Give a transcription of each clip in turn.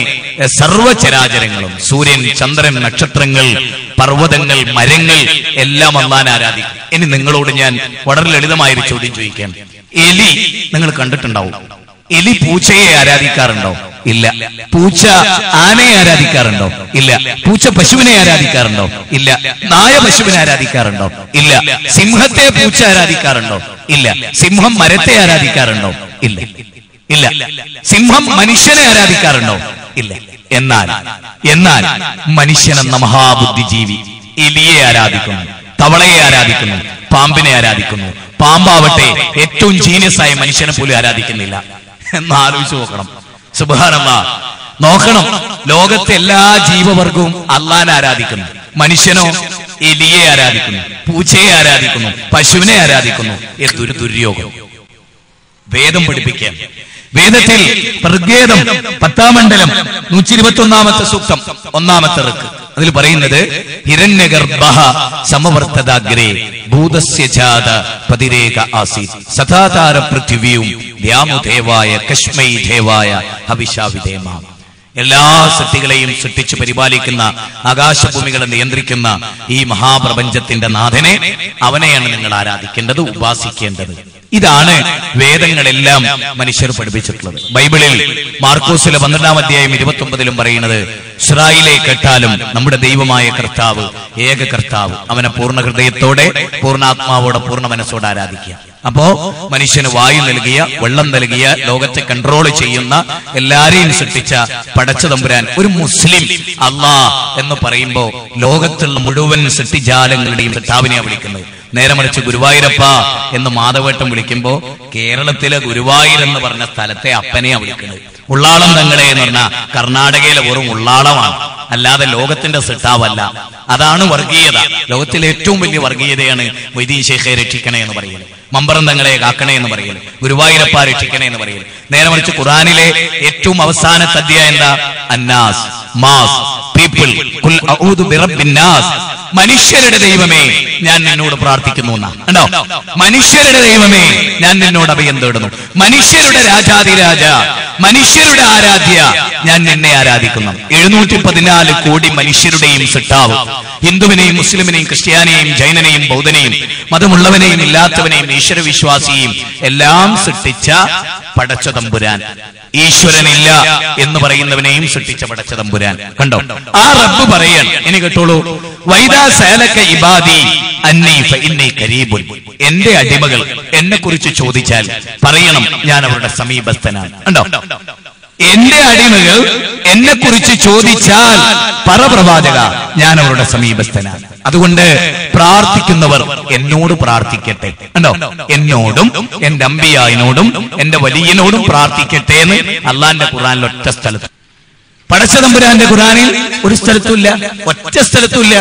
A, സർവചരാചരങ്ങളും സൂര്യൻ ചന്ദ്രൻ നക്ഷത്രങ്ങൾ പർവതങ്ങൾ മരങ്ങൾ എല്ലാം അള്ളാൻ ആരാധിക്കും. ഇനി നിങ്ങളോട് ഞാൻ വളരെ ലളിതമായൊരു ചോദ്യം ചോദിക്കാം എലി നിങ്ങൾ കണ്ടിട്ടുണ്ടാവും. എലി പൂച്ചയെ ആരാധിക്കാറുണ്ടോ? ഇല്ല. പൂച്ച ആനയെ ആരാധിക്കാറുണ്ടോ? ഇല്ല. പൂച്ച പശുവിനെ ആരാധിക്കാറുണ്ടോ? ഇല്ല. നായ പശുവിനെ ആരാധിക്കാറുണ്ടോ? ഇല്ല. സിംഹത്തെ പൂച്ച ആരാധിക്കാറുണ്ടോ? ഇല്ല. സിംഹം മരത്തെ ആരാധിക്കാറുണ്ടോ? ഇല്ല. ഇല്ല. സിംഹം മനുഷ്യനെ ആരാധിക്കാറുണ്ടോ? ഇല്ല. എന്നാൽ എന്നാൽ മനുഷ്യനെന്ന മഹാബുദ്ധിജീവി എലിയെ ആരാധിക്കുന്നു തവളയെ ആരാധിക്കുന്നു പാമ്പിനെ ആരാധിക്കുന്നു. പാമ്പാവട്ടെ ഏറ്റവും ജീനിയസ് ആയ മനുഷ്യനെ പോലും ആരാധിക്കുന്നില്ല. എന്ന് ആലോചിച്ച് നോക്കണം. സുബാനമ്മ നോക്കണം. ലോകത്തെ എല്ലാ ജീവവർഗവും അള്ളാൻ ആരാധിക്കുന്നു. മനുഷ്യനോ എലിയെ ആരാധിക്കുന്നു പൂച്ചയെ ആരാധിക്കുന്നു പശുവിനെ ആരാധിക്കുന്നു എന്തൊരു ദുര്യോഗം. വേദം പഠിപ്പിക്കാൻ വേദത്തിൽ പ്രഗേദം പത്താം മണ്ഡലം നൂറ്റി ഇരുപത്തി ഒന്നാമത്തെ സൂക്തം ഒന്നാമത്തെ ഋക്ക്. അതിൽ പറയുന്നത് ഹിരണ്യഗർഭ സമവർത്തതാഗ്രേ ഭൂതസ്യജാത പതിരേഖ ആസീത്. സദാതാര പൃഥ്വിയും വ്യാമുദേവായ കശ്മൈ ദേവായ ഹവിഷാവിധേമാം എല്ലാ സൃഷ്ടികളെയും സൃഷ്ടിച്ചു പരിപാലിക്കുന്ന ആകാശഭൂമികളെ നിയന്ത്രിക്കുന്ന ഈ മഹാപ്രപഞ്ചത്തിന്റെ നാഥനെ അവനെയാണ് നിങ്ങൾ ആരാധിക്കേണ്ടത് ഉപാസിക്കേണ്ടത്. ഇതാണ് വേദങ്ങളെല്ലാം മനുഷ്യർ പഠിപ്പിച്ചിട്ടുള്ളത്. ബൈബിളിൽ മാർക്കോസിലെ പന്ത്രണ്ടാം അധ്യായം ഇരുപത്തി ഒമ്പതിലും പറയുന്നത് ഇസ്രായിലെ കേട്ടാലും നമ്മുടെ ദൈവമായ കർത്താവ് ഏക കർത്താവ് അവനെ പൂർണ ഹൃദയത്തോടെ പൂർണാത്മാവോടെ പൂർണ മനസ്സോടെ ആരാധിക്കുക. അപ്പോ മനുഷ്യന് വായു നൽകിയ വെള്ളം നൽകിയ ലോകത്തെ കൺട്രോൾ ചെയ്യുന്ന എല്ലാരെയും സൃഷ്ടിച്ച പടച്ച തമ്പുരാൻ ഒരു മുസ്ലിം അള്ളാ എന്ന് പറയുമ്പോ ലോകത്തുള്ള മുഴുവൻ സൃഷ്ടിജാലങ്ങളുടെയും കർത്താവിനെയാണ് വിളിക്കുന്നത്. നേരെ മറിച്ച് ഗുരുവായൂരപ്പ എന്ന് മാധവേട്ടം വിളിക്കുമ്പോ കേരളത്തിലെ ഗുരുവായൂർ എന്ന് പറഞ്ഞ സ്ഥലത്തെ അപ്പനെയാ വിളിക്കുന്നത് ഉള്ളാളം തങ്ങളെ എന്ന് പറഞ്ഞ കർണാടകയിലെ വെറും ഉള്ളാളമാണ്. അല്ലാതെ ലോകത്തിന്റെ സിട്ടാവല്ല. അതാണ് വർഗീയത. ലോകത്തിലെ ഏറ്റവും വലിയ വർഗീയതയാണ് വൈദീശേഖയെ ശേഖയെ രക്ഷിക്കണേ എന്ന് പറയുന്നത് മമ്പറം തങ്ങളെ കാക്കണേ എന്ന് പറയുന്നത് ഗുരുവായൂരപ്പ രക്ഷിക്കണേ എന്ന് പറയുന്നത് നേരെ മറിച്ച് ഖുറാനിലെ ഏറ്റവും അവസാനത്തെ അധ്യായം എന്താ? അന്നാസ് മാസ് പീപ്പിൾ മനുഷ്യരുടെ ദൈവമേ ഞാൻ നിന്നോട് പ്രാർത്ഥിക്കുന്നു എന്നാ. കണ്ടോ? മനുഷ്യരുടെ ദൈവമേ ഞാൻ നിന്നോട് അഭയം തേടുന്നു മനുഷ്യരുടെ രാജാതിരാജ മനുഷ്യരുടെ ആരാധ്യ ഞാൻ നിന്നെ ആരാധിക്കുന്നു. എഴുന്നൂറ്റി പതിനാല് കോടി മനുഷ്യരുടെയും സിട്ടാവ് ഹിന്ദുവിനെയും മുസ്ലിമിനെയും ക്രിസ്ത്യാനിയെയും ജൈനനെയും ബൗദ്ധനെയും മതമുള്ളവനെയും ഇല്ലാത്തവനെയും ഈശ്വരവിശ്വാസിയെയും എല്ലാം സൃഷ്ടിച്ച പടച്ച തമ്പുരാൻ. ഈശ്വരനില്ല എന്ന് പറയുന്നവനെയും സൃഷ്ടിച്ച പടച്ച തമ്പുരാൻ. കണ്ടോ? ആ റബ്ബ് പറയാൻ ഇനി കേട്ടോളൂ. വൈദാ സേലക്ക ഇബാദി എന്റെ അടിമകൾ എന്നെ കുറിച്ച് ചോദിച്ചാൽ പറയണം ഞാൻ അവരുടെ സമീപസ്ഥനാണ്. കണ്ടോ? എന്റെ അടിമകൾ എന്നെ കുറിച്ച് ചോദിച്ചാൽ പറപ്രവാചക ഞാൻ അവരുടെ സമീപസ്ഥനാണ്. അതുകൊണ്ട് പ്രാർത്ഥിക്കുന്നവർ എന്നോട് പ്രാർത്ഥിക്കട്ടെ. കണ്ടോ? എന്നോടും എന്റെ അമ്പിയായനോടും എന്റെ വലിയനോടും പ്രാർത്ഥിക്കട്ടെ എന്ന് അള്ളാന്റെ ഖുറാനിൽ ഒറ്റ സ്ഥലത്ത്. പടച്ചതമ്പുരാന്റെ ഖുറാനിൽ ഒരു സ്ഥലത്തുമില്ല ഒറ്റ സ്ഥലത്തുമില്ല.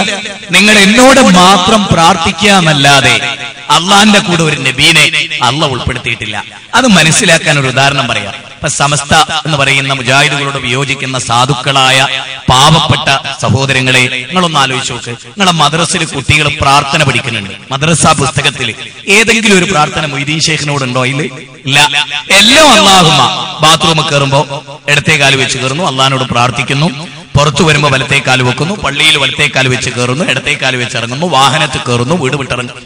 നിങ്ങൾ എന്നോട് മാത്രം പ്രാർത്ഥിക്കുക എന്നല്ലാതെ അള്ളാന്റെ കൂടെ ഒരു നബീനെ അള്ള ഉൾപ്പെടുത്തിയിട്ടില്ല. അത് മനസ്സിലാക്കാൻ ഒരു ഉദാഹരണം പറയാം. സമസ്ത എന്ന് പറയുന്ന മുജാഹിദുകളോട് വിയോജിക്കുന്ന സാധുക്കളായ പാവപ്പെട്ട സഹോദരങ്ങളെ നിങ്ങളൊന്ന് ആലോചിച്ചു നോക്ക്. നിങ്ങളെ മദ്രസിൽ കുട്ടികൾ പ്രാർത്ഥന പഠിക്കുന്നുണ്ട്. മദ്രസ പുസ്തകത്തിൽ ഏതെങ്കിലും ഒരു പ്രാർത്ഥന മൊയ്തീൻ ഷേഖിനോടുണ്ടോ ഇല്ല ഇല്ല. എല്ലാം അള്ളാഹുമ ബാത്റൂമിൽ കയറുമ്പോ ഇടത്തെ കാൽ വെച്ച് കയറുന്നു അള്ളഹാനോട് പ്രാർത്ഥിക്കുന്നു. പുറത്തു വരുമ്പോ വലത്തേ വെക്കുന്നു പള്ളിയിൽ വലത്തേ വെച്ച് കയറുന്നു ഇടത്തേ വെച്ച് ഇറങ്ങുന്നു വാഹനത്തിൽ കയറുന്നു വീട് വിട്ടിറങ്ങുന്നു.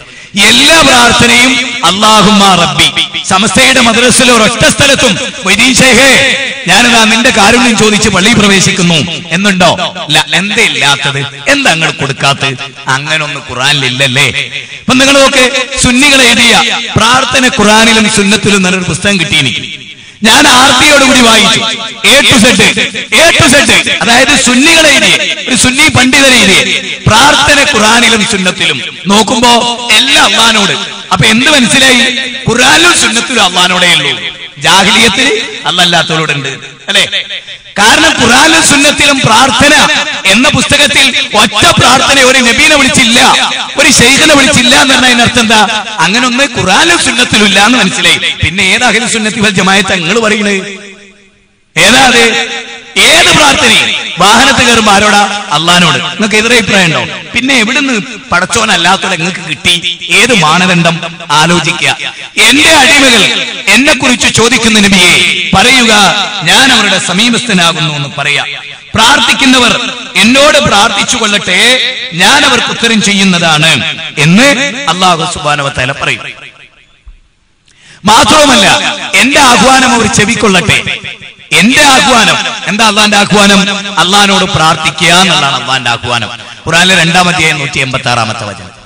എല്ലാ പ്രാർത്ഥനയും അള്ളാഹുമാ റബ്ബി. സമസ്തയുടെ മദ്രസിലെ ഒരൊറ്റ സ്ഥലത്തും ഷേഖേ ഞാനിതാ നിന്റെ കാരുണ്യം ചോദിച്ച് പള്ളിയിൽ പ്രവേശിക്കുന്നു. എന്നുണ്ടോ? ഇല്ല എന്തേ ഇല്ലാത്തത് എന്താ നിങ്ങൾ കൊടുക്കാത്തത്? അങ്ങനെ ഒന്ന് ഖുറാനിലില്ലല്ലേ? അപ്പൊ നിങ്ങൾ നോക്ക് സുന്നികൾ എഴുതിയ പ്രാർത്ഥന ഖുറാനിലും സുന്നത്തിലും നല്ലൊരു പുസ്തകം കിട്ടി എനിക്ക് ഞാൻ ആർത്തിയോടുകൂടി വായിച്ചു. A to Z A to Z അതായത് സുന്നികളെ എഴുതിയ ഒരു സുന്നി പണ്ഡിതനെ എഴുതിയ പ്രാർത്ഥന ഖുറാനിലും സുന്നത്തിലും. നോക്കുമ്പോ എല്ലാ അള്ളഹാനോട് അപ്പൊ എന്ത് മനസ്സിലായി? ഖുറാനിലും സുന്നത്തിലും അള്ളഹാനോടേ ഉള്ളൂ. ജാഹിലിയത്തിൽ അല്ലല്ലാത്തവരോടുണ്ട് അല്ലെ? കാരണം ഖുറാനിലും സുന്നത്തിലും പ്രാർത്ഥന എന്ന പുസ്തകത്തിൽ ഒറ്റ പ്രാർത്ഥന ഒരു നബീനെ വിളിച്ചില്ല ഒരു ശൈഖനെ വിളിച്ചില്ല എന്ന് പറഞ്ഞാൽ അതിനർത്ഥം എന്താ? അങ്ങനെ ഒന്ന് ഖുറാനിലും സുന്നത്തിലും ഇല്ല എന്ന് മനസ്സിലായി. പിന്നെ ഏതാ അഖിൽ സുന്നത്തി വൽ ജമായത്ത് നിങ്ങൾ പറയുന്നത് ഏതാ അത്? ഏത് പ്രാർത്ഥനയും വാഹനത്തിൽ കയറുമ്പോ ആരോടാ? അള്ളഹാനോട്. നിങ്ങൾക്ക് എതിരെ അഭിപ്രായം ഉണ്ടോ? പിന്നെ എവിടുന്ന് പടച്ചോനല്ലാത്തോടെ നിങ്ങൾക്ക് കിട്ടി? ഏത് മാനദണ്ഡം? ആലോചിക്കുക. എന്റെ അടിമകൾ എന്നെ കുറിച്ച് ചോദിക്കുന്ന നബിയെ പറയുക ഞാൻ അവരുടെ സമീപസ്ഥനാകുന്നു എന്ന് പറയാ. പ്രാർത്ഥിക്കുന്നവർ എന്നോട് പ്രാർത്ഥിച്ചു കൊള്ളട്ടെ ഞാൻ അവർക്ക് ഉത്തരം ചെയ്യുന്നതാണ് എന്ന് അള്ളാഹു സുബാനവത്തല പറയും. മാത്രവുമല്ല എന്റെ ആഹ്വാനം അവർ ചെവിക്കൊള്ളട്ടെ. എന്റെ ആഹ്വാനം. എന്താ അള്ളാന്റെ ആഹ്വാനം? അള്ളഹാനോട് പ്രാർത്ഥിക്കുക എന്നുള്ളതാണ് അള്ളാന്റെ ആഹ്വാനം. ഖുറാനിലെ രണ്ടാമത്തെ നൂറ്റി എൺപത്തി ആറാമത്തെ വചനം.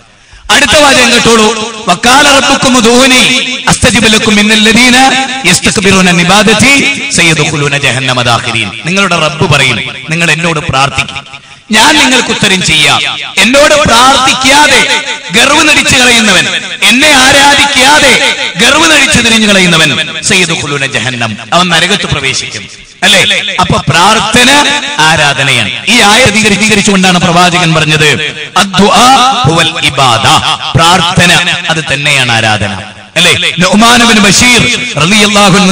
അടുത്ത വാചകം കേട്ടോളൂ. വക്കാല റബ്ബുക്കും ഉദൂനി അസ്തജിബ് ലക്കും മിന്നല്ലദീന യസ്തക്ബിറൂന അൻ ജഹന്നമ ദാഖിരീൻ നിങ്ങളുടെ റബ്ബ് പറയും. നിങ്ങൾ എന്നോട് പ്രാർത്ഥിക്കും. ഞാൻ നിങ്ങൾക്ക് ഉത്തരം ചെയ്യാം. എന്നോട് പ്രാർത്ഥിക്കാതെ ഗർവ് നടിച്ചു കളയുന്നവൻ എന്നെ ആരാധിക്കാതെ ഗർവ് നടിച്ചു തിരിഞ്ഞു കളയുന്നവൻ സയ്യിദുഖുലൂന ജഹന്നം. അവൻ നരകത്ത് പ്രവേശിക്കും. അല്ലേ? അപ്പൊ പ്രാർത്ഥന ആരാധനയാണ്. ഈ ആയ അധികരിച്ചുകൊണ്ടാണ് പ്രവാചകൻ പറഞ്ഞത് ഇബാദ. പ്രാർത്ഥന അത് തന്നെയാണ് ആരാധന. അല്ലേ?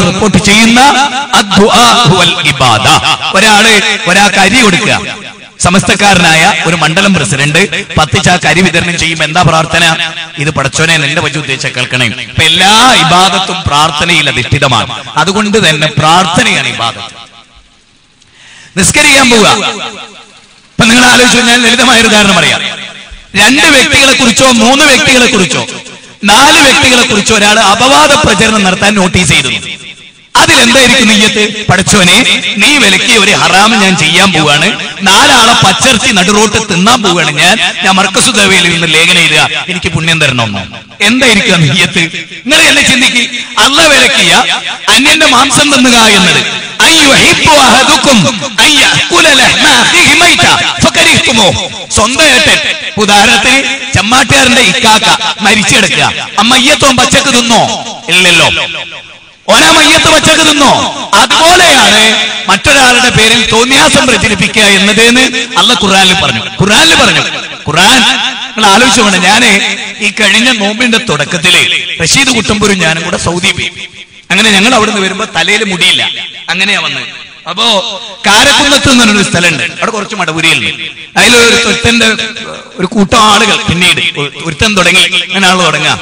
റിപ്പോർട്ട് ചെയ്യുന്ന ഇബാദ. ഒരാൾ ഒരാൾക്ക് അരി കൊടുക്കുക. സമസ്തക്കാരനായ ഒരു മണ്ഡലം പ്രസിഡന്റ് പത്ത് ചാക്ക് അരി വിതരണം ചെയ്യുമ്പോൾ എന്താ പ്രാർത്ഥന? ഇത് പടച്ചോനെ നിന്റെ വജു ഉദ്ദേശിച്ച കേൾക്കണേ. ഇപ്പൊ എല്ലാ ഇബാദത്തും പ്രാർത്ഥനയിൽ അധിഷ്ഠിതമാണ്. അതുകൊണ്ട് തന്നെ പ്രാർത്ഥനയാണ് ഇബാദത്ത്. നിസ്കരിക്കാൻ പോവുക. ഇപ്പൊ നിങ്ങൾ ആലോചിച്ചു ഞാൻ ലളിതമായ ഒരു ഉദാഹരണം പറയാം. രണ്ട് വ്യക്തികളെ കുറിച്ചോ മൂന്ന് വ്യക്തികളെ കുറിച്ചോ നാല് വ്യക്തികളെ കുറിച്ചോ ഒരാൾ അപവാദ പ്രചരണം നടത്താൻ നോട്ടീസ് ചെയ്തു. അതിലെന്തായിരിക്കും നെയ്യത്ത്? പഠിച്ചവനെ നീ വിലക്കിയ ഒരു ഹറാമ് ഞാൻ ചെയ്യാൻ പോവാണ്. നാലാളെ പച്ചർച്ചി നടുറോട്ട് തിന്നാൻ പോവാണ് ഞാൻ. ഞാൻ മർക്കസുദേവയിൽ നിന്ന് ലേഖനം എഴുതുക. എനിക്ക് പുണ്യം തരണമെന്നോ എന്തായിരിക്കും നെയ്യത്ത്? നിങ്ങൾ എന്നെ ചിന്തിക്ക്. അല്ല വിലക്കിയ അന്യന്റെ മാംസം തിന്നുക എന്നത്. സ്വന്തമായിട്ട്. ഉദാഹരണത്തിന് ചമ്മാട്ടുകാരന്റെ ഇക്കാക്ക മരിച്ചെടുക്കുക. അമ്മയ്യത്തോൻ പച്ചക്ക് തിന്നോ? ഇല്ലല്ലോ. ഓനാ മയ്യത്ത് പച്ചക്ക് നിന്നോ? അതുപോലെയാണ് മറ്റൊരാളുടെ പേരിൽ തോന്നിയാസം പ്രചരിപ്പിക്കുക എന്നതെന്ന് അല്ല ഖുറാനിൽ പറഞ്ഞു. ഖുറാനിൽ പറഞ്ഞു. ഖുറാൻ നിങ്ങൾ ആലോചിച്ചു വേണം ഞാൻ ഈ കഴിഞ്ഞ നോമ്പിന്റെ തുടക്കത്തിൽ റഷീദ് കുട്ടമ്പൂരും ഞാനും കൂടെ സൗദി പോയി. അങ്ങനെ ഞങ്ങൾ അവിടുന്ന് വരുമ്പോ തലയിൽ മുടിയില്ല. അങ്ങനെയാ വന്നത് അപ്പോ കാരക്കുന്നത്ത് എന്ന് പറഞ്ഞൊരു സ്ഥലമുണ്ട്. അവിടെ കുറച്ച് മടപുരിയുണ്ട് അതിലൊരു ഒരു കൂട്ടം ആളുകൾ പിന്നീട് ഒരുത്തൻ തുടങ്ങി. അങ്ങനെ ആൾ തുടങ്ങാം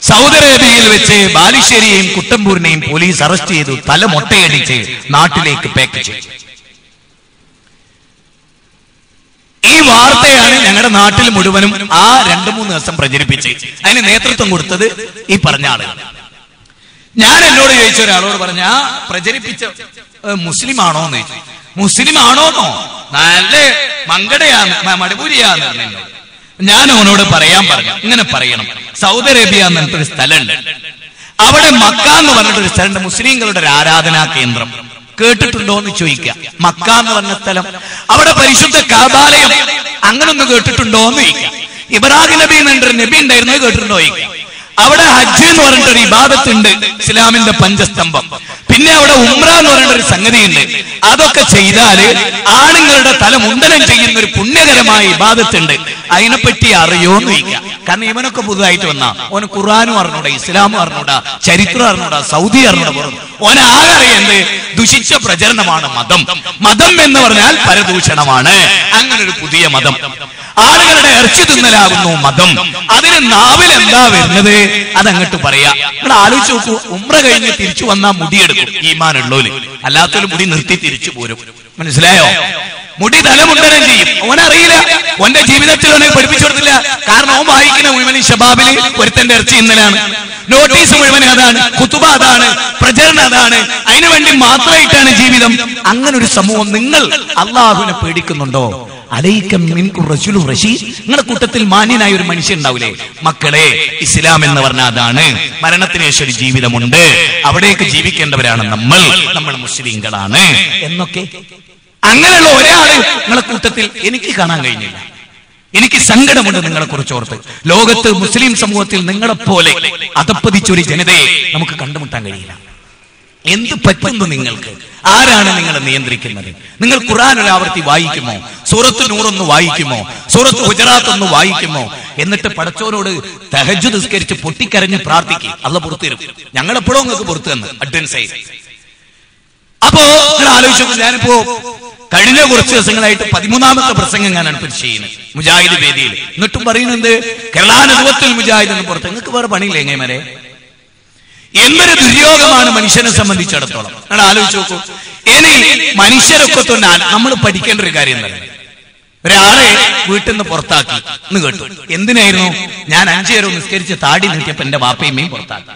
സൗദി അറേബ്യയിൽ വെച്ച് ബാലുശ്ശേരിയെയും കുട്ടമ്പൂരിനെയും പോലീസ് അറസ്റ്റ് ചെയ്തു തല മൊട്ടയടിച്ച് നാട്ടിലേക്ക് പാക്ക് ചെയ്തു. ഈ വാർത്തയാണ് ഞങ്ങളുടെ നാട്ടിൽ മുഴുവനും ആ രണ്ടു മൂന്ന് ദിവസം പ്രചരിപ്പിച്ച് അതിന് നേതൃത്വം കൊടുത്തത് ഈ പറഞ്ഞ ആളുകൾ ഞാൻ എന്നോട് ചോദിച്ച ഒരാളോട് പറഞ്ഞ പ്രചരിപ്പിച്ച മുസ്ലിം ആണോ എന്ന് ചോദിച്ചു. മുസ്ലിം ആണോന്നോ നല്ല മങ്കടയാന്ന് മടിപൂരിയാന്ന് ഞാൻ അവനോട് പറയാൻ പറഞ്ഞു. ഇങ്ങനെ പറയണം. സൗദി അറേബ്യ എന്ന് പറഞ്ഞിട്ടൊരു സ്ഥലമുണ്ട്. അവിടെ മക്ക എന്ന് പറഞ്ഞിട്ടൊരു സ്ഥലമുണ്ട്. മുസ്ലിങ്ങളുടെ ഒരു ആരാധനാ കേന്ദ്രം. കേട്ടിട്ടുണ്ടോ എന്ന് ചോദിക്കാം മക്ക എന്ന് പറഞ്ഞ സ്ഥലം. അവിടെ പരിശുദ്ധ കാബാലയം. അങ്ങനെ ഒന്ന് കേട്ടിട്ടുണ്ടോ എന്ന് ചോദിക്കാം ഇബ്രാഹിം നബി എന്നൊരു നബി ഉണ്ടായിരുന്നു അത് കേട്ടിട്ടുണ്ടോ ചോദിക്കാം അവിടെ ഹജ്ജ് എന്ന് പറഞ്ഞിട്ടൊരു ഇബാദത്തുണ്ട് ഇസ്ലാമിന്റെ പഞ്ചസ്തംഭം. പിന്നെ അവിടെ ഉംറ എന്ന് പറയുന്ന ഒരു സംഗതിയുണ്ട്. അതൊക്കെ ചെയ്താൽ ആണുങ്ങളുടെ തല മുണ്ടനം ചെയ്യുന്ന ഒരു പുണ്യകരമായ ഇബാദത്തുണ്ട്. അതിനെപ്പറ്റി അറിയോ എന്ന് ചോദിക്കാം. കാരണം ഇവനൊക്കെ പുതുതായിട്ട് വന്ന. ഓന് ഖുർആാനും അറിഞ്ഞൂടാ ഇസ്ലാമും അറിഞ്ഞൂടാ ചരിത്രം അറിഞ്ഞൂടാ സൗദി അറിഞ്ഞൂടാ ഓന ആരറിയുന്നത് ദുഷിച്ച പ്രചരണമാണ് മതം. മതം എന്ന് പറഞ്ഞാൽ പരദൂഷണമാണ്. അങ്ങനെ ഒരു പുതിയ മതം. ആളുകളുടെ ഇറച്ചി തിന്നലാകുന്നു മതം. അതിന് നാവിൽ എന്താ വരുന്നത്? അതങ്ങോട്ട് പറയാ. നിങ്ങൾ ആലോചിച്ച് നോക്കൂ ഉമ്ര കഴിഞ്ഞ് തിരിച്ചു വന്നാ മുടിയെടുക്കും ഈമാനുള്ളോൽ അല്ലാത്തൊരു മുടി നിർത്തി തിരിച്ചു പോരും. മനസ്സിലായോ? മുടി തലമുണ്ടനം ചെയ്യും? ഓനറിയില്ല ഓന്റെ ജീവിതത്തിൽ ഓനെ പഠിപ്പിച്ചു കൊടുത്തില്ല. കാരണം ഓൻ വായിക്കുന്ന മുഴുവൻ ഷബാബിൽ ഒരുത്തന്റെ ഇറച്ചി ഇന്നലാണ് നോട്ടീസ് മുഴുവൻ അതാണ്. കുത്തുബ അതാണ്. പ്രചരണം അതാണ്. അതിനു വേണ്ടി മാത്രമായിട്ടാണ് ജീവിതം. അങ്ങനെ ഒരു സമൂഹം നിങ്ങൾ അള്ളാഹുവിനെ പേടിക്കുന്നുണ്ടോ? നിങ്ങളുടെ കൂട്ടത്തിൽ മാന്യനായ ഒരു മനുഷ്യൻ ഉണ്ടാവില്ലേ? മക്കളെ ഇസ്ലാം എന്ന് പറഞ്ഞാൽ അതാണ്. മരണത്തിന് ശേഷം ഒരു ജീവിതമുണ്ട്. അവിടേക്ക് ജീവിക്കേണ്ടവരാണ് നമ്മൾ. നമ്മൾ മുസ്ലിങ്ങളാണ്. എന്നൊക്കെ അങ്ങനെയുള്ള ഒരാൾ നിങ്ങളെ കൂട്ടത്തിൽ എനിക്ക് കാണാൻ കഴിഞ്ഞില്ല. എനിക്ക് സങ്കടമുണ്ട് നിങ്ങളെ കുറിച്ച് ഓർത്ത്. ലോകത്ത് മുസ്ലിം സമൂഹത്തിൽ നിങ്ങളെപ്പോലെ അതപ്പതിച്ചൊരു ജനതയെ നമുക്ക് കണ്ടുമുട്ടാൻ കഴിയില്ല. എന്ത് പറ്റുന്നു നിങ്ങൾക്ക്? ആരാണ് നിങ്ങളെ നിയന്ത്രിക്കുന്നത്? നിങ്ങൾ ഖുറാൻ ഒരു ആവർത്തി വായിക്കുമോ? സൂറത്ത് നൂറൊന്ന് വായിക്കുമോ? സൂറത്ത് ഗുജറാത്ത് ഒന്ന് വായിക്കുമോ? എന്നിട്ട് പടച്ചോനോട് തഹജ് നിസ്കരിച്ച് പൊട്ടിക്കരഞ്ഞ് പ്രാർത്ഥിക്കും. അല്ല പുറത്തു എപ്പോഴും നിങ്ങൾക്ക് പുറത്തു തന്നു. അഡ്വൻസ് ആയി അപ്പോ നിങ്ങൾ ആലോചിച്ചു ഞാനിപ്പോ കഴിഞ്ഞ കുറച്ച് ദിവസങ്ങളായിട്ട് പതിമൂന്നാമത്തെ പ്രസംഗം ഞാനാണ് ഇപ്പൊ ചെയ്യുന്നത്. മുജാഹിദ് വേദിയിൽ. എന്നിട്ടും പറയുന്നത് കേരളാനുഭവത്തിൽ മുജാഹിദ് എന്ന് പുറത്ത് നിങ്ങൾക്ക് വേറെ പണിയില്ല എങ്ങനെ എന്തൊരു ദുര്യോഗമാണ് മനുഷ്യനെ സംബന്ധിച്ചിടത്തോളം. നിങ്ങൾ ആലോചിച്ച് നോക്കൂ. ഇനി മനുഷ്യരൊക്കെ തന്നെ നമ്മൾ പഠിക്കേണ്ട ഒരു കാര്യം തന്നെ ഒരാളെ വീട്ടിൽ നിന്ന് പുറത്താക്കി എന്ന് കേട്ടു. എന്തിനായിരുന്നു? ഞാൻ അഞ്ചു നേരം നിസ്കരിച്ച് താടി നീട്ടിയപ്പോ എന്റെ വാപ്പയമ്മയും പുറത്താക്കി.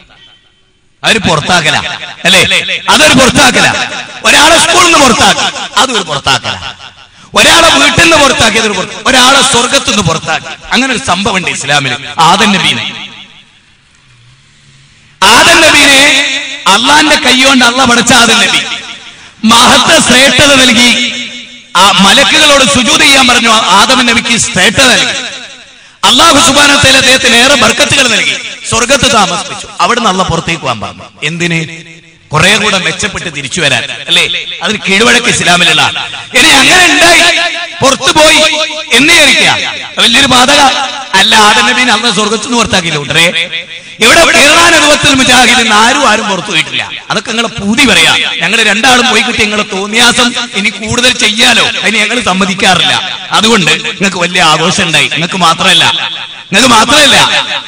അതൊരു പുറത്താക്കല. അല്ലേ? അതൊരു പുറത്താക്കല. ഒരാളെ സ്കൂളിൽ നിന്ന് പുറത്താക്ക. അതൊരു പുറത്താക്കല. ഒരാളെ വീട്ടിൽ നിന്ന് പുറത്താക്കി അതൊരു പുറത്ത- ഒരാളെ സ്വർഗത്തു നിന്ന് പുറത്താക്കി. അങ്ങനെ ഒരു സംഭവം ഉണ്ട് ഇസ്ലാമിൽ ആദൻ നബീനെ. ആദൻ നബീനെ അള്ളാന്റെ കൈകൊണ്ട് അള്ള പടച്ച ആദൻ നബി. മഹത്ത ശ്രേഷ്ഠത നൽകി. ആ മലക്കുകളോട് സുജൂത് ചെയ്യാൻ പറഞ്ഞു ആദമൻ നബിക്ക് ശ്രേഷ്ഠത നൽകി. അള്ളാഹു സുബാനത്തേൽ അദ്ദേഹത്തിന് ഏറെ ബർക്കത്തുകൾ നൽകി. സ്വർഗത്ത് താമസിപ്പിച്ചു. അവിടുന്ന് അള്ള പുറത്തേക്ക് പോകാൻ പറഞ്ഞു. എന്തിന്? കുറെ കൂടെ മെച്ചപ്പെട്ട് തിരിച്ചു വരാൻ. അല്ലേ? അതിന് കീഴ്വഴക്ക് ഇസ്ലാമിലുള്ള. ഇനി അങ്ങനെ ഉണ്ടായി. പുറത്തു പോയി. എന്ന് വിചാരിക്കുക വലിയൊരു ബാധക. അല്ല ആദനബീൻ അന്ന് സ്വർഗത്ത് നിന്ന് പുറത്താക്കിയില്ല ഉണ്ടേ ഇവിടെ കേരളാനുഭവത്തിൽ മുജാഹിദിന് ആരും ആരും പുറത്തു പോയിട്ടില്ല. അതൊക്കെ നിങ്ങളെ പൂതി പറയാ. ഞങ്ങൾ രണ്ടാളും പോയി കിട്ടി ഞങ്ങളെ തോന്നിയാസം ഇനി കൂടുതൽ ചെയ്യാലോ? അതിന് ഞങ്ങൾ സമ്മതിക്കാറില്ല. അതുകൊണ്ട് നിങ്ങൾക്ക് വലിയ ആഘോഷം ഉണ്ടായി. നിങ്ങൾക്ക് മാത്രമല്ല നിങ്ങൾക്ക് മാത്രമല്ല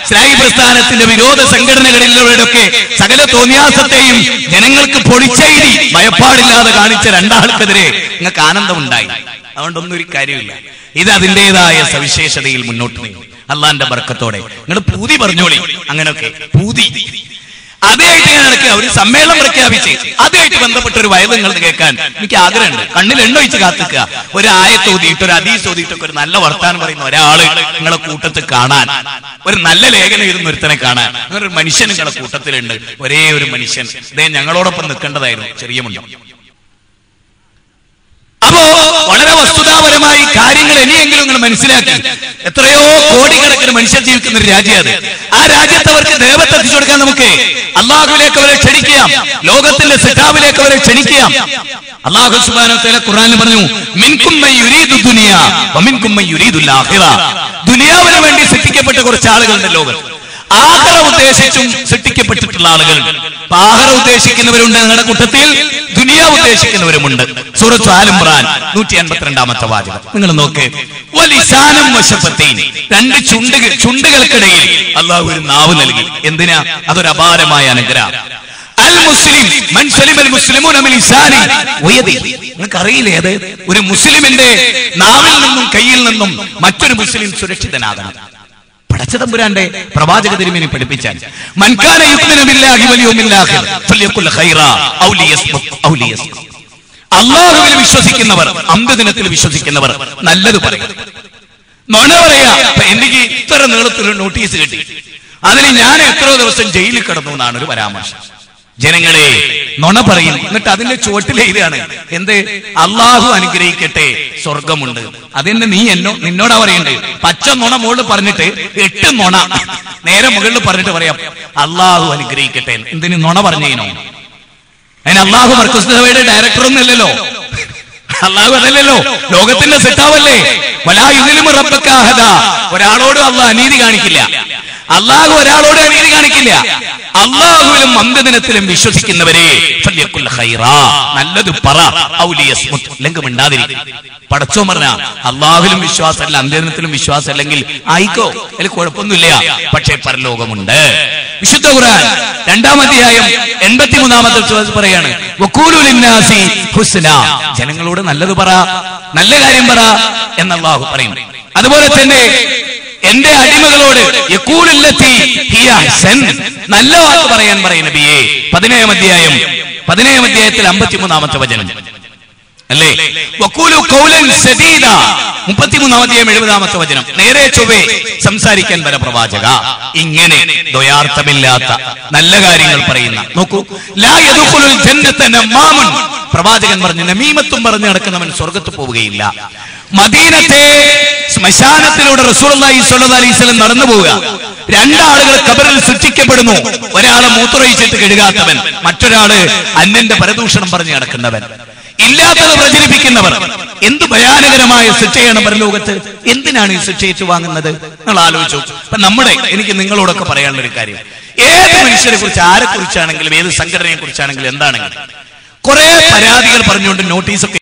ഇസ്ലാഹി പ്രസ്ഥാനത്തിന്റെ വിരോധ സംഘടനകളിലൂടെയൊക്കെ സകല തോന്നിയാസത്തെയും ജനങ്ങൾക്ക് പൊളിച്ചെഴുതി ഭയപ്പാടില്ലാതെ കാണിച്ച രണ്ടാൾക്കെതിരെ നിങ്ങൾക്ക് ആനന്ദമുണ്ടായി. അതുകൊണ്ടൊന്നും ഒരു കാര്യമില്ല. ഇത് അതിന്റെതായ സവിശേഷതയിൽ മുന്നോട്ട് നീങ്ങും. അള്ളാന്റെ ബർക്കത്തോടെ. നിങ്ങൾ പൂതി പറഞ്ഞോളി. അങ്ങനെയൊക്കെ. പൂതി. അതായിട്ട് ഞാൻ ഇടയ്ക്ക് ഒരു സമ്മേളനം പ്രഖ്യാപിച്ച് അതുമായിട്ട് ബന്ധപ്പെട്ട ഒരു വയത് നിങ്ങൾ കേൾക്കാൻ എനിക്ക് ആഗ്രഹമുണ്ട്. കണ്ണിൽ എണ്ണൊഴിച്ച് കാത്തിക്കുക. ഒരു ആയത്തോതിയിട്ട് ഒരു അതീ ഓതിയിട്ടൊക്കെ ഒരു നല്ല വർത്താനം പറയുന്ന ഒരാൾ നിങ്ങളെ കൂട്ടത്തിൽ കാണാൻ. ഒരു നല്ല ലേഖനം ഇരുന്ന് ഒരുത്തനെ കാണാൻ. ഒരു മനുഷ്യൻ നിങ്ങളെ കൂട്ടത്തിലുണ്ട്. ഒരേ ഒരു മനുഷ്യൻ. അദ്ദേഹം ഞങ്ങളോടൊപ്പം നിൽക്കേണ്ടതായിരുന്നു. ചെറിയ അപ്പോ വളരെ വസ്തുതാപരമായി കാര്യങ്ങൾ ഇനിയെങ്കിലും നിങ്ങൾ മനസ്സിലാക്കി. എത്രയോ കോടിക്കണക്കിന് മനുഷ്യർ ജീവിക്കുന്ന ഒരു രാജ്യമാണ് ആ രാജ്യത്ത് അവർക്ക് ദേവത്തെ എത്തിച്ചു കൊടുക്കാൻ നമുക്ക് അള്ളാഹുവിലേക്ക് അവരെ ക്ഷണിക്കാം. ലോകത്തിന്റെ സിഖാവിലേക്ക് അവരെ ക്ഷണിക്കാം. അള്ളാഹു സുബാനോത്തേലെ ഖുർആനിൽ പറഞ്ഞു ദുനിയാവിന് വേണ്ടി സൃഷ്ടിക്കപ്പെട്ട കുറച്ച് ആളുകളുണ്ട് ലോകം. ആഹ്റ ഉദ്ദേശിച്ചും സൃഷ്ടിക്കപ്പെട്ടിട്ടുള്ള ആളുകൾ. ആഹ്റ ഉദ്ദേശിക്കുന്നവരുണ്ട് നിങ്ങളുടെ കൂട്ടത്തിൽ. ദുനിയ ഉദ്ദേശിക്കുന്നവരുമുണ്ട്. സൂറത്ത് ആലംബ്രാൻ നൂറ്റി അൻപത്തിരണ്ടാമത്തെ വാചകം. നിങ്ങൾ നോക്ക്. വലിസാനം വശപ്പത്തേൻ. രണ്ട് ചുണ്ടുകൾ ചുണ്ടുകൾക്കിടയിൽ അള്ളാഹു ഒരു നാവ് നൽകി. എന്തിനാ? അതൊരു അപാരമായ അനുഗ്രഹം. അൽ മുസ്ലിം മൻ സലിം അൽ മുസ്ലിമൂന മിൻ ലിസാനി. വയദി നിങ്ങൾക്ക് അറിയില്ലേ അത്? ഒരു മുസ്ലിമിന്റെ നാവിൽ നിന്നും കയ്യിൽ നിന്നും മറ്റൊരു മുസ്ലിം സുരക്ഷിതനാകണം. പടച്ചതമ്പുരാന്റെ പ്രവാചക തിരുമേനി പഠിപ്പിച്ചാൽ അള്ളാഹുവിൽ വിശ്വസിക്കുന്നവർ അന്ത്യദിനത്തിൽ വിശ്വസിക്കുന്നവർ നല്ലത് പറയും. നുണ പറയാ എനിക്ക് ഇത്ര നീളത്തിലൊരു നോട്ടീസ് കിട്ടി. അതിന് ഞാൻ എത്രയോ ദിവസം ജയിലിൽ കിടന്നു എന്നാണ് ഒരു പരാമർശം. ജനങ്ങളെ നുണ പറയും. എന്നിട്ട് അതിന്റെ ചുവട്ടിൽ എഴുതുകയാണ് എന്ത്? അള്ളാഹു അനുഗ്രഹിക്കട്ടെ. സ്വർഗമുണ്ട് അതിന് നീ എന്നോ നിന്നോടാ പറയണ്ടേ? പച്ച നുണ മുകളിൽ പറഞ്ഞിട്ട് എട്ട് നുണ. നേരെ മുകളിൽ പറഞ്ഞിട്ട് പറയാം അള്ളാഹു അനുഗ്രഹിക്കട്ടെ. എന്തിന് നുണ പറഞ്ഞോ അതിന് അള്ളാഹു മർക്കുസ്തവയുടെ ഡയറക്ടർ ഒന്നല്ലല്ലോ അള്ളാഹു അതല്ലല്ലോ. ലോകത്തിന്റെ സെറ്റാവല്ലേ ഒരാളോട് അള്ളാഹ് അനീതി കാണിക്കില്ല. അള്ളാഹു ഒരാളോട് അനീതി കാണിക്കില്ല. അള്ളാഹുവിലും അന്ത്യദിനത്തിലും വിശ്വസിക്കുന്നവരെ. നല്ലത് പറ. പടച്ചോ പറഞ്ഞ അള്ളാഹുലും വിശ്വാസമല്ല അന്ത്യദിനത്തിലും വിശ്വാസം അല്ലെങ്കിൽ ആയിക്കോ. അതിൽ കുഴപ്പമൊന്നുമില്ല. പക്ഷേ പരലോകമുണ്ട്. വിശുദ്ധ ഖുർആൻ രണ്ടാം അധ്യായം എൺപത്തിമൂന്നാമത്തെ സുഹൃത്ത് പറയാണ് ജനങ്ങളോട് നല്ലത് പറ. നല്ല കാര്യം പറ. എന്ന് അള്ളാഹു പറയും അതുപോലെ തന്നെ എന്റെ അഹ്സൻ നല്ല വാക്ക് പറയാൻ പറയും നബിയെ. പതിനേഴാം അധ്യായം പതിനേഴാം അധ്യായത്തിൽ അമ്പത്തിമൂന്നാമത്തെ വചനം. അല്ലേ? വക്കൂലു കൗലൻ സദീദ. മുപ്പത്തിമൂന്നാമത്തെയും എഴുപതാമത്തെ വചനം. നേരെ ചൊവ്വേ സംസാരിക്കാൻ വരെ പ്രവാചക. ഇങ്ങനെ ദ്വയാർത്ഥമില്ലാത്ത നല്ല കാര്യങ്ങൾ പറയുന്ന. നോക്കൂ. പ്രവാചകൻ പറഞ്ഞു നമീമത്തും പറഞ്ഞു നടക്കുന്നവൻ സ്വർഗത്ത് പോവുകയില്ല. മദീനത്തെ ശ്മശാനത്തിലൂടെ അലൈഹി വസല്ലം നടന്നു പോവുക. രണ്ടാളുകൾ കബറിൽ സൃഷ്ടിക്കപ്പെടുന്നു. ഒരാളെ മൂത്തുറയിച്ചിട്ട് കഴുകാത്തവൻ മറ്റൊരാൾ അന്യന്റെ പരദൂഷണം പറഞ്ഞു നടക്കുന്നവൻ. ഇല്ലാത്തത് പ്രചരിപ്പിക്കുന്നവർ. എന്ത് ഭയാനകരമായ ശിക്ഷയാണ് പരലോകത്ത്? എന്തിനാണ് ഈ ശിക്ഷയേറ്റ് വാങ്ങുന്നത് നിങ്ങൾ ആലോചിച്ചു അപ്പൊ നമ്മുടെ എനിക്ക് നിങ്ങളോടൊക്കെ പറയാനുള്ള ഒരു കാര്യം. ഏത് മനുഷ്യരെ കുറിച്ച് ആരെ കുറിച്ചാണെങ്കിലും ഏത് സംഘടനയെ കുറിച്ചാണെങ്കിലും എന്താണെങ്കിലും കുറെ പരാതികൾ പറഞ്ഞുകൊണ്ട് നോട്ടീസൊക്കെ